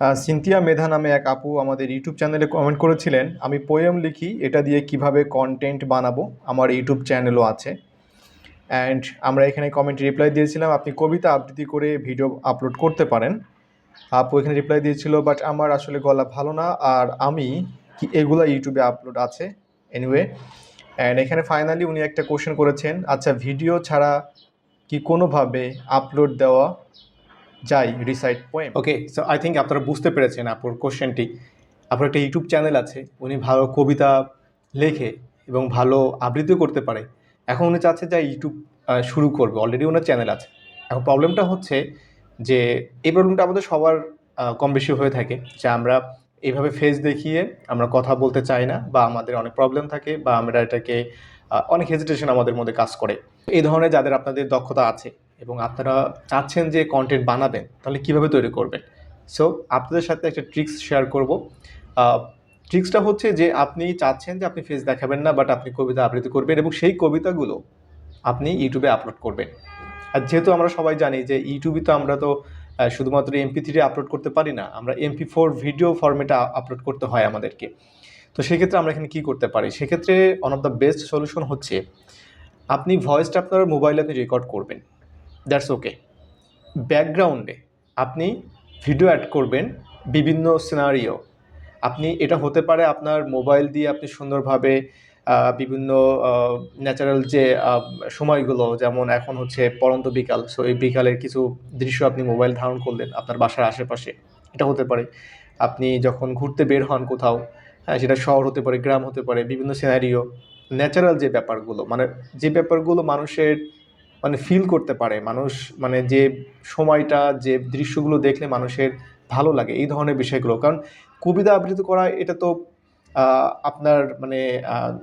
Cynthia মেধা নামে এক আপু আমাদের ইউটিউব চ্যানেলে কমেন্ট করেছিলেন, আমি পোয়েম লিখি, এটা দিয়ে কীভাবে কন্টেন্ট বানাবো? আমার ইউটিউব চ্যানেলও আছে। অ্যান্ড আমরা এখানে কমেন্ট রিপ্লাই দিয়েছিলাম, আপনি কবিতা আবৃত্তি করে ভিডিও আপলোড করতে পারেন। আপু এখানে রিপ্লাই দিয়েছিল বাট আমার আসলে গলা ভালো না, আর আমি কি এগুলো ইউটিউবে আপলোড আছে? এনিওয়ে অ্যান্ড এখানে ফাইনালি উনি একটা কোশ্চেন করেছেন আচ্ছা ভিডিও ছাড়া কি কোনোভাবে আপলোড দেওয়া যায় recite poem okay so I think আপনারা বুঝতে পেরেছেন আপুর কোশ্চেনটি আপনার একটা ইউটিউব চ্যানেল আছে, উনি ভালো কবিতা লেখে এবং ভালো আবৃত্তি করতে পারে। এখন উনি চাচ্ছে যে ইউটিউব শুরু করবে অলরেডি ওনার চ্যানেল আছে। এখন প্রবলেমটা হচ্ছে যে, এই প্রবলেমটা আমাদের সবার কম বেশি হয়ে থাকে যে আমরা এইভাবে ফেস দেখিয়ে আমরা কথা বলতে চাই না বা আমাদের অনেক প্রবলেম থাকে বা আমরা এটাকে অনেক হেজিটেশন আমাদের মধ্যে কাজ করে। এই ধরনের যাদের আপনাদের দক্ষতা আছে এবং আপনারা চাচ্ছেন যে কন্টেন্ট বানাবেন, তাহলে কীভাবে তৈরি করবেন? সো আপনাদের সাথে একটা ট্রিক্স শেয়ার করব। ট্রিক্সটা হচ্ছে যে আপনি চাচ্ছেন যে আপনি ফেস দেখাবেন না বাট আপনি কবিতা আবৃত্তি করবেন এবং সেই কবিতাগুলো আপনি ইউটিউবে আপলোড করবেন। আর যেহেতু আমরা সবাই জানি যে ইউটিউবে তো আমরা তো শুধুমাত্র এমপি থ্রি আপলোড করতে পারি না, আমরা এমপি ফোর ভিডিও ফরম্যাটে আপলোড করতে হয় আমাদেরকে। তো সেক্ষেত্রে আমরা এখানে কী করতে পারি? সেক্ষেত্রে one of the best solution হচ্ছে, আপনি ভয়েসটা আপনার মোবাইলে আপনি রেকর্ড করবেন। দ্যাটস ওকে ব্যাকগ্রাউন্ডে আপনি ভিডিও অ্যাড করবেন বিভিন্ন সিনারিও আপনি এটা হতে পারে আপনার মোবাইল দিয়ে আপনি সুন্দরভাবে বিভিন্ন ন্যাচারাল যে সময়গুলো যেমন এখন হচ্ছে পরন্ত বিকাল সো এই বিকালের কিছু দৃশ্য আপনি মোবাইল ধারণ করলেন আপনার বাসার আশেপাশে, এটা হতে পারে। আপনি যখন ঘুরতে বের হন কোথাও হ্যাঁ সেটা শহর হতে পারে, গ্রাম হতে পারে, বিভিন্ন সিনারিও ন্যাচারাল যে ব্যাপারগুলো মানে যে ব্যাপারগুলো মানুষের মানে ফিল করতে পারে। মানুষ মানে যে সময়টা, যে দৃশ্যগুলো দেখলে মানুষের ভালো লাগে, এই ধরনের বিষয়গুলো। কারণ কবিতা আবৃত্তি করা, এটা তো আপনার মানে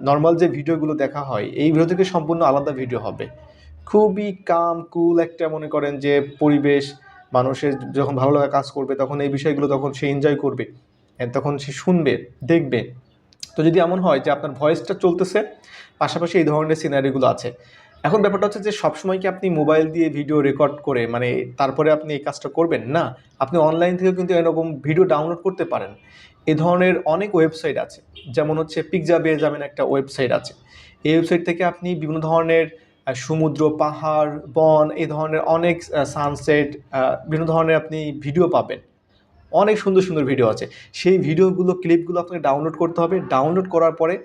নর্মাল যে ভিডিওগুলো দেখা হয়, এই ভিডিও থেকে সম্পূর্ণ আলাদা ভিডিও হবে। খুবই কাম কুল একটা মনে করেন যে পরিবেশ, মানুষের যখন ভালো লাগা কাজ করবে, তখন এই বিষয়গুলো তখন সে এনজয় করবে তখন সে শুনবে, দেখবে। তো যদি এমন হয় যে আপনার ভয়েসটা চলতেছে, পাশাপাশি এই ধরনের সিনারিগুলো আছে। এখন ব্যাপারটা হচ্ছে যে সবসময় কি আপনি মোবাইল দিয়ে ভিডিও রেকর্ড করে মানে তারপরে আপনি এই কাজটা করবেন? না, আপনি অনলাইন থেকেও কিন্তু এরকম ভিডিও ডাউনলোড করতে পারেন। এ ধরনের অনেক ওয়েবসাইট আছে, যেমন হচ্ছে পিকজা বেয়ে যাবেন একটা ওয়েবসাইট আছে। এই ওয়েবসাইট থেকে আপনি বিভিন্ন ধরনের সমুদ্র, পাহাড়, বন এই ধরনের অনেক সানসেট বিভিন্ন ধরনের আপনি ভিডিও পাবেন। অনেক সুন্দর সুন্দর ভিডিও আছে। সেই ভিডিওগুলো ক্লিপগুলো আপনাকে ডাউনলোড করতে হবে। ডাউনলোড করার পরে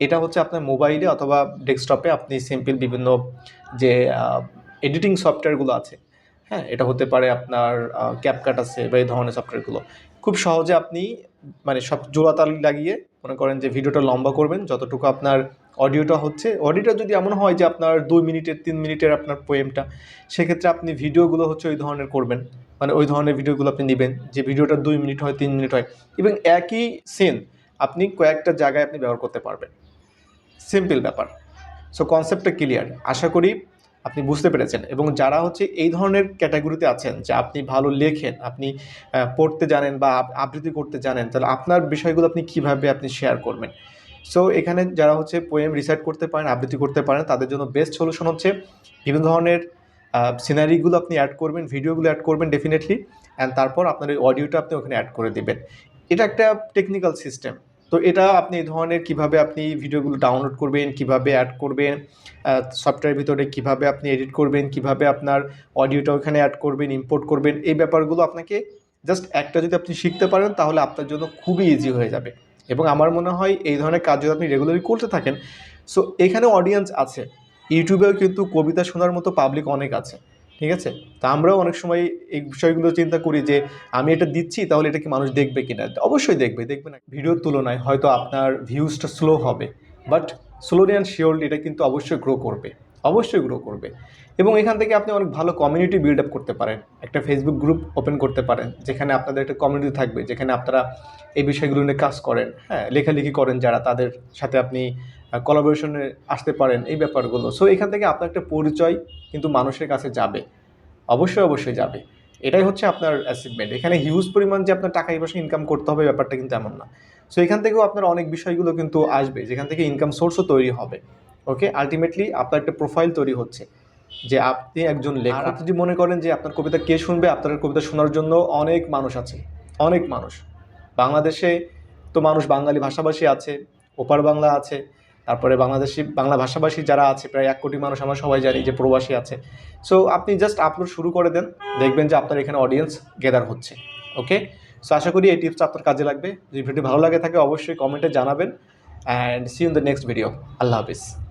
এটা হচ্ছে আপনার মোবাইলে অথবা ডেস্কটপে আপনি সিম্পল বিভিন্ন যে এডিটিং সফটওয়্যারগুলো আছে হ্যাঁ এটা হতে পারে আপনার ক্যাপকাট আছে বা এই ধরনের সফটওয়্যারগুলো খুব সহজে আপনি মানে সব জোড়াতাল লাগিয়ে মনে করেন যে, ভিডিওটা লম্বা করবেন, যতটুকু আপনার অডিওটা হচ্ছে। অডিওটা যদি এমন হয় যে, আপনার দুই মিনিটের তিন মিনিটের আপনার পোয়েমটা সেক্ষেত্রে আপনি ভিডিওগুলো হচ্ছে ওই ধরনের করবেন। মানে ওই ধরনের ভিডিওগুলো আপনি নেবেন, যে ভিডিওটা দুই মিনিট হয়, তিন মিনিট হয়। এবং একই সিন আপনি কয়েকটা জায়গায় আপনি ব্যবহার করতে পারবেন। সিম্পল ব্যাপার। সো কনসেপ্টটা ক্লিয়ার আশা করি আপনি বুঝতে পেরেছেন। এবং যারা হচ্ছে এই ধরনের ক্যাটাগরিতে আছেন, যে আপনি ভালো লেখেন, আপনি পড়তে জানেন বা আবৃত্তি করতে জানেন, তাহলে আপনার বিষয়গুলো আপনি কীভাবে আপনি শেয়ার করবেন? সো এখানে যারা হচ্ছে পোয়েম রিসার্চ করতে পারেন, আবৃত্তি করতে পারেন, তাদের জন্য বেস্ট সলিউশন হচ্ছে বিভিন্ন ধরনের সিনারিগুলো আপনি অ্যাড করবেন ভিডিওগুলো অ্যাড করবেন ডেফিনেটলি অ্যান্ড তারপর আপনার ওই অডিওটা আপনি ওখানে অ্যাড করে দেবেন। এটা একটা টেকনিক্যাল সিস্টেম তো এটা আপনি এই ধরনের কীভাবে আপনি ভিডিওগুলো ডাউনলোড করবেন, কীভাবে অ্যাড করবেন সফটওয়্যার ভিতরে কীভাবে আপনি এডিট করবেন, কীভাবে আপনার অডিওটা ওখানে অ্যাড করবেন ইম্পোর্ট করবেন, এই ব্যাপারগুলো আপনাকে জাস্ট একটা যদি আপনি শিখতে পারেন তাহলে আপনার জন্য খুবই ইজি হয়ে যাবে। এবং আমার মনে হয় এই ধরনের কাজ যদি আপনি রেগুলারলি করতে থাকেন সো এখানে অডিয়েন্স আছে, ইউটিউবেও কিন্তু কবিতা শোনার মতো পাবলিক অনেক আছে। ঠিক আছে? তা আমরাও অনেক সময় এই বিষয়গুলো চিন্তা করি যে, আমি এটা দিচ্ছি, তাহলে এটা কি মানুষ দেখবে কিনা? অবশ্যই দেখবে দেখবে না। ভিডিওর তুলনায় হয়তো আপনার ভিউজটা স্লো হবে বাট স্লোলি অ্যান্ড শিওরলি এটা কিন্তু অবশ্যই গ্রো করবে। অবশ্যই গ্রো করবে। এবং এখান থেকে আপনি অনেক ভালো কমিউনিটি বিল্ড আপ করতে পারেন। একটা ফেসবুক গ্রুপ ওপেন করতে পারেন, যেখানে আপনাদের একটা কমিউনিটি থাকবে, যেখানে আপনারা এই বিষয়গুলো নিয়ে কাজ করেন হ্যাঁ লেখালেখি করেন যারা তাদের সাথে আপনি কলাবোরেশনে আসতে পারেন এই ব্যাপারগুলো। সো এখান থেকে আপনার একটা পরিচয় কিন্তু মানুষের কাছে যাবে। অবশ্যই অবশ্যই যাবে। এটাই হচ্ছে আপনার অ্যাচিভমেন্ট এখানে হিউজ পরিমাণ যে আপনার টাকা এই ইনকাম করতে হবে ব্যাপারটা কিন্তু এমন না। সো এখান থেকেও আপনার অনেক বিষয়গুলো কিন্তু আসবে, যেখান থেকে ইনকাম সোর্সও তৈরি হবে। ওকে আলটিমেটলি আপনার একটা প্রোফাইল তৈরি হচ্ছে। যে আপনি একজন লেখক। আপনি যদি মনে করেন যে আপনার কবিতা কে শুনবে আপনার কবিতা শোনার জন্য অনেক মানুষ আছে। অনেক মানুষ। বাংলাদেশে তো মানুষ বাঙালি ভাষাভাষী আছে ওপার বাংলা আছে তারপরে বাংলাদেশি বাংলা ভাষাভাষী যারা আছে প্রায় এক কোটি মানুষ আমরা সবাই জানি যে প্রবাসী আছে। সো আপনি জাস্ট আপলোড শুরু করে দেন দেখবেন যে আপনার এখানে অডিয়েন্স গেদার হচ্ছে। ওকে সো আশা করি এই টিপস আপনার কাজে লাগবে। যদি ভিডিও ভালো লাগে থাকে অবশ্যই কমেন্টে জানাবেন। And see in the next video Allah Hafiz.